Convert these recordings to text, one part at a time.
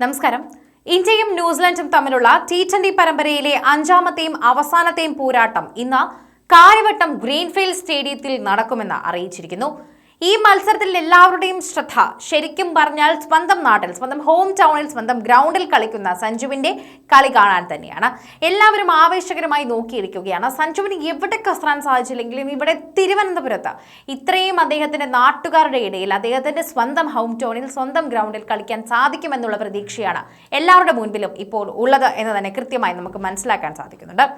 നമസ്കാരം. ഇന്ത്യയും ന്യൂസിലൻഡും തമ്മിലുള്ള ടി ട്വന്റി പരമ്പരയിലെ അഞ്ചാമത്തെയും അവസാനത്തെയും പോരാട്ടം ഇന്ന് കാര്യവട്ടം ഗ്രീൻഫീൽഡ് സ്റ്റേഡിയത്തിൽ നടക്കുമെന്ന് അറിയിച്ചിരിക്കുന്നു. ഈ മത്സരത്തിൽ എല്ലാവരുടെയും ശ്രദ്ധ ശരിക്കും പറഞ്ഞാൽ സ്വന്തം നാട്ടിൽ സ്വന്തം ഹോം ടൗണിൽ സ്വന്തം ഗ്രൗണ്ടിൽ കളിക്കുന്ന സഞ്ജുവിന്റെ കളി കാണാൻ തന്നെയാണ്. എല്ലാവരും ആവേശകരമായി നോക്കിയിരിക്കുകയാണ്. സഞ്ജുവിന് എവിടെ കസറാൻ സാധിച്ചില്ലെങ്കിലും ഇവിടെ തിരുവനന്തപുരത്ത് ഇത്രയും അദ്ദേഹത്തിന്റെ നാട്ടുകാരുടെ ഇടയിൽ അദ്ദേഹത്തിന്റെ സ്വന്തം ഹോം ടൗണിൽ സ്വന്തം ഗ്രൗണ്ടിൽ കളിക്കാൻ സാധിക്കുമെന്നുള്ള പ്രതീക്ഷയാണ് എല്ലാവരുടെ മുൻപിലും ഇപ്പോൾ ഉള്ളത് എന്ന് തന്നെ കൃത്യമായി നമുക്ക് മനസ്സിലാക്കാൻ സാധിക്കുന്നുണ്ട്.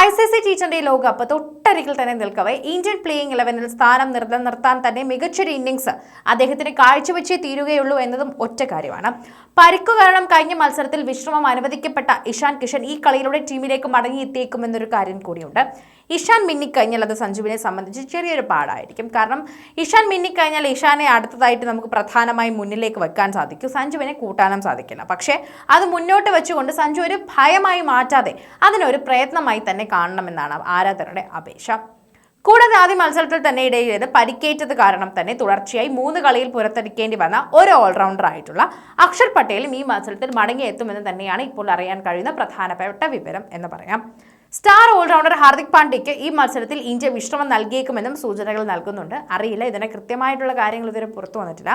I C C T twenty ലോകകപ്പ് തൊട്ടരികിൽ തന്നെ നിൽക്കവേ. ഇന്ത്യൻ പ്ലേയിങ് ഇലവനിൽ സ്ഥാനം നിലനിർത്താൻ തന്നെ മികച്ചൊരു ഇന്നിങ്സ് അദ്ദേഹത്തിന് കാഴ്ചവെച്ചേ തീരുകയുള്ളൂ എന്നതും ഒറ്റ കാര്യമാണ്. പരിക്കു കാരണം കഴിഞ്ഞ മത്സരത്തിൽ വിശ്രമം അനുവദിക്കപ്പെട്ട ഇഷാൻ കിഷൻ ഈ കളിയിലൂടെ ടീമിലേക്ക് മടങ്ങിയെത്തിയേക്കുമെന്നൊരു കാര്യം കൂടിയുണ്ട്. ഇഷാൻ മിന്നിക്കഴിഞ്ഞാൽ അത് സഞ്ജുവിനെ സംബന്ധിച്ച് ചെറിയൊരു പാടായിരിക്കും. കാരണം ഇഷാൻ മിന്നിക്കഴിഞ്ഞാൽ ഇഷാനെ അടുത്തതായിട്ട് നമുക്ക് പ്രധാനമായും മുന്നിലേക്ക് വെക്കാൻ സാധിക്കും. സഞ്ജുവിനെ കൂട്ടാനും സാധിക്കില്ല. പക്ഷേ അത് മുന്നോട്ട് വെച്ചുകൊണ്ട് സഞ്ജു ഒരു ഭയമായി മാറ്റാതെ അതിനൊരു പ്രയത്നമായി തന്നെ കാണണമെന്നാണ് ആരാധകരുടെ അപേക്ഷ. കൂടാതെ ആദ്യ മത്സരത്തിൽ തന്നെ ഇടയിലേത് പരിക്കേറ്റത് കാരണം തന്നെ തുടർച്ചയായി മൂന്ന് കളിയിൽ പുറത്തിരിക്കേണ്ടി വന്ന ഒരു ഓൾറൗണ്ടർ ആയിട്ടുള്ള അക്ഷർ പട്ടേലും ഈ മത്സരത്തിൽ മടങ്ങിയെത്തുമെന്ന് തന്നെയാണ് ഇപ്പോൾ അറിയാൻ കഴിയുന്ന പ്രധാനപ്പെട്ട വിവരം എന്ന് പറയാം. സ്റ്റാർ ഓൾറൗണ്ടർ ഹാർദിക് പാണ്ഡ്യയ്ക്ക് ഈ മത്സരത്തിൽ ഇന്ത്യ വിശ്രമം നൽകിയേക്കുമെന്നും സൂചനകൾ നൽകുന്നുണ്ട്. അറിയില്ല ഇതിനെ കൃത്യമായിട്ടുള്ള കാര്യങ്ങൾ ഇതുവരെ പുറത്തു വന്നിട്ടില്ല.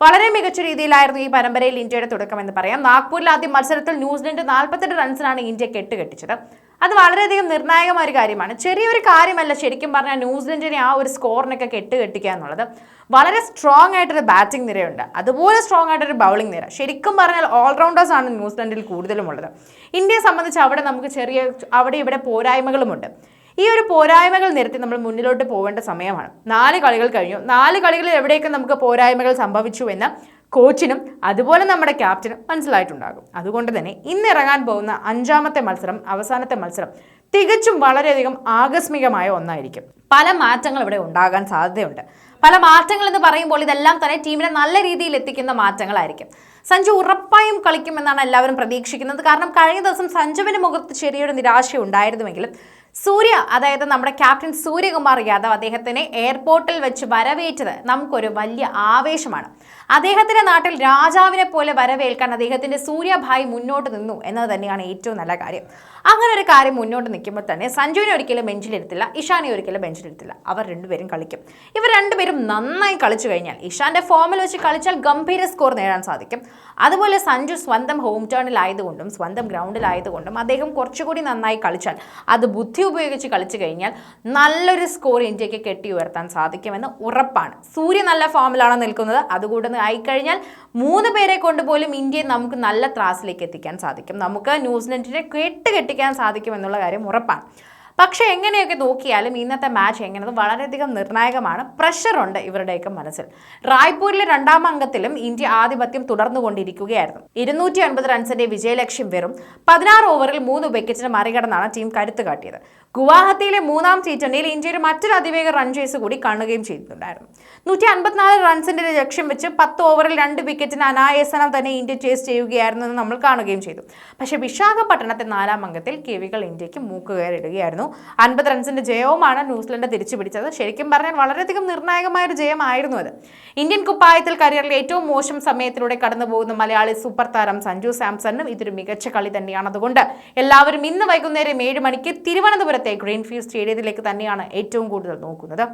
വളരെ മികച്ച രീതിയിലായിരുന്നു ഈ പരമ്പരയിൽ ഇന്ത്യയുടെ തുടക്കമെന്ന് പറയാം. നാഗ്പൂരിൽ ആദ്യം മത്സരത്തിൽ ന്യൂസിലൻഡ് നാൽപ്പത്തെട്ട് റൺസിനാണ് ഇന്ത്യ കെട്ടുകെട്ടിച്ചത്. അത് വളരെയധികം നിർണായകമായ ഒരു കാര്യമാണ്. ചെറിയൊരു കാര്യമല്ല ശരിക്കും പറഞ്ഞാൽ ന്യൂസിലൻഡിനെ ആ ഒരു സ്കോറിനൊക്കെ കെട്ടുകെട്ടിക്കുക എന്നുള്ളത്. വളരെ സ്ട്രോങ് ആയിട്ടൊരു ബാറ്റിംഗ് നിരയുണ്ട്. അതുപോലെ സ്ട്രോങ് ആയിട്ടൊരു ബൗളിംഗ് നിര. ശരിക്കും പറഞ്ഞാൽ ഓൾറൗണ്ടേഴ്സ് ആണ് ന്യൂസിലൻഡിൽ കൂടുതലും ഉള്ളത് ഇന്ത്യയെ സംബന്ധിച്ച് അവിടെ നമുക്ക് ചെറിയ അവിടെ ഇവിടെ പോരായ്മകളുമുണ്ട്. ഈ ഒരു പോരായ്മകൾ നിരത്തി നമ്മൾ മുന്നിലോട്ട് പോകേണ്ട സമയമാണ്. നാല് കളികൾ കഴിഞ്ഞു. നാല് കളികളിൽ എവിടെയൊക്കെ നമുക്ക് പോരായ്മകൾ സംഭവിച്ചു എന്ന് കോച്ചിനും അതുപോലെ നമ്മുടെ ക്യാപ്റ്റനും മനസ്സിലായിട്ടുണ്ടാകും. അതുകൊണ്ട് തന്നെ ഇന്ന് ഇറങ്ങാൻ പോകുന്ന അഞ്ചാമത്തെ മത്സരം അവസാനത്തെ മത്സരം തികച്ചും വളരെയധികം ആകസ്മികമായ ഒന്നായിരിക്കും. പല മാറ്റങ്ങൾ ഇവിടെ ഉണ്ടാകാൻ സാധ്യതയുണ്ട്. പല മാറ്റങ്ങൾ എന്ന് പറയുമ്പോൾ ഇതെല്ലാം തന്നെ ടീമിനെ നല്ല രീതിയിൽ എത്തിക്കുന്ന മാറ്റങ്ങളായിരിക്കും. സഞ്ജു ഉറപ്പായും കളിക്കുമെന്നാണ് എല്ലാവരും പ്രതീക്ഷിക്കുന്നത്. കാരണം കഴിഞ്ഞ ദിവസം സഞ്ജുവിന് മുഖത്ത് ചെറിയൊരു നിരാശ ഉണ്ടായിരുന്നുവെങ്കിലും സൂര്യ അതായത് നമ്മുടെ ക്യാപ്റ്റൻ സൂര്യകുമാർ യാദവ് അദ്ദേഹത്തിനെ എയർപോർട്ടിൽ വെച്ച് വരവേറ്റത് നമുക്കൊരു വലിയ ആവേശമാണ്. അദ്ദേഹത്തിന്റെ നാട്ടിൽ രാജാവിനെ പോലെ വരവേൽക്കാൻ അദ്ദേഹത്തിന്റെ സൂര്യഭായ് മുന്നോട്ട് നിന്നു എന്നത് തന്നെയാണ് ഏറ്റവും നല്ല കാര്യം. അങ്ങനെ ഒരു കാര്യം മുന്നോട്ട് നിൽക്കുമ്പോൾ തന്നെ സഞ്ജുവിനെ ഒരിക്കലും ബെഞ്ചിലിരുത്തില്ല ഇഷാനെ ഒരിക്കലും ബെഞ്ചിലിരുത്തില്ല അവർ രണ്ടുപേരും കളിക്കും. ഇവർ രണ്ടുപേരും നന്നായി കളിച്ചു കഴിഞ്ഞാൽ ഇഷാന്റെ ഫോമിൽ വെച്ച് കളിച്ചാൽ ഗംഭീര സ്കോർ നേടാൻ സാധിക്കും. അതുപോലെ സഞ്ജു സ്വന്തം ഹോം ടേണിലായതുകൊണ്ടും സ്വന്തം ഗ്രൗണ്ടിലായതുകൊണ്ടും അദ്ദേഹം കുറച്ചുകൂടി നന്നായി കളിച്ചാൽ അത് ബുദ്ധി ഉപയോഗിച്ച് കളിച്ചു കഴിഞ്ഞാൽ നല്ലൊരു സ്കോർ ഇന്ത്യയ്ക്ക് കെട്ടി ഉയർത്താൻ സാധിക്കുമെന്ന് ഉറപ്പാണ്. സൂര്യ നല്ല ഫോമിലാണ് നിൽക്കുന്നത്. അതുകൂടെ ആയിക്കഴിഞ്ഞാൽ മൂന്ന് പേരെ കൊണ്ടുപോലും ഇന്ത്യയെ നമുക്ക് നല്ല ത്രാസിലേക്ക് എത്തിക്കാൻ സാധിക്കും. നമുക്ക് ന്യൂസിലൻഡിനെ കെട്ട് കെട്ടിക്കാൻ സാധിക്കുമെന്നുള്ള കാര്യം ഉറപ്പാണ്. പക്ഷേ എങ്ങനെയൊക്കെ നോക്കിയാലും ഇന്നത്തെ മാച്ച് എങ്ങനെയത് വളരെയധികം നിർണായകമാണ്. പ്രഷറുണ്ട് ഇവരുടെയൊക്കെ മനസ്സിൽ. റായ്പൂരിലെ രണ്ടാം അംഗത്തിലും ഇന്ത്യ ആധിപത്യം തുടർന്നുകൊണ്ടിരിക്കുകയായിരുന്നു. ഇരുന്നൂറ്റി അൻപത് റൺസിന്റെ വിജയലക്ഷ്യം വെറും പതിനാറ് ഓവറിൽ മൂന്ന് വിക്കറ്റിന് മറികടന്നാണ് ടീം കരുത്ത് കാട്ടിയത്. ഗുവാഹത്തിയിലെ മൂന്നാം ടി ട്വന്റിയിൽ ഇന്ത്യയുടെ മറ്റൊരു അതിവേഗ റൺ ചേസ് കൂടി കാണുകയും ചെയ്തിട്ടുണ്ടായിരുന്നു. നൂറ്റി അൻപത്തിനാല് റൺസിന്റെ ലക്ഷ്യം വെച്ച് പത്ത് ഓവറിൽ രണ്ട് വിക്കറ്റിന് അനായാസനം തന്നെ ഇന്ത്യ ചേസ് ചെയ്യുകയായിരുന്നു എന്ന് നമ്മൾ കാണുകയും ചെയ്തു. പക്ഷേ വിശാഖപട്ടണത്തെ നാലാം അംഗത്തിൽ കിവികൾ ഇന്ത്യയ്ക്ക് മൂക്കുകയറിടുകയായിരുന്നു. അൻപത് റൺസിന്റെ ജയവുമാണ് ന്യൂസിലൻഡ് തിരിച്ചു പിടിച്ചത് ശരിക്കും പറഞ്ഞാൽ വളരെയധികം നിർണായകമായ ഒരു ജയമായിരുന്നു അത്. ഇന്ത്യൻ കുപ്പായത്തിൽ കരിയറിൽ ഏറ്റവും മോശം സമയത്തിലൂടെ കടന്നുപോകുന്ന മലയാളി സൂപ്പർ താരം സഞ്ജു സാംസണും ഇതൊരു മികച്ച കളി തന്നെയാണ് അതുകൊണ്ട് എല്ലാവരും ഇന്ന് വൈകുന്നേരം ഏഴ് മണിക്ക് തിരുവനന്തപുരത്തെ ഗ്രീൻഫീൽഡ് സ്റ്റേഡിയത്തിലേക്ക് തന്നെയാണ് ഏറ്റവും കൂടുതൽ നോക്കുന്നത്.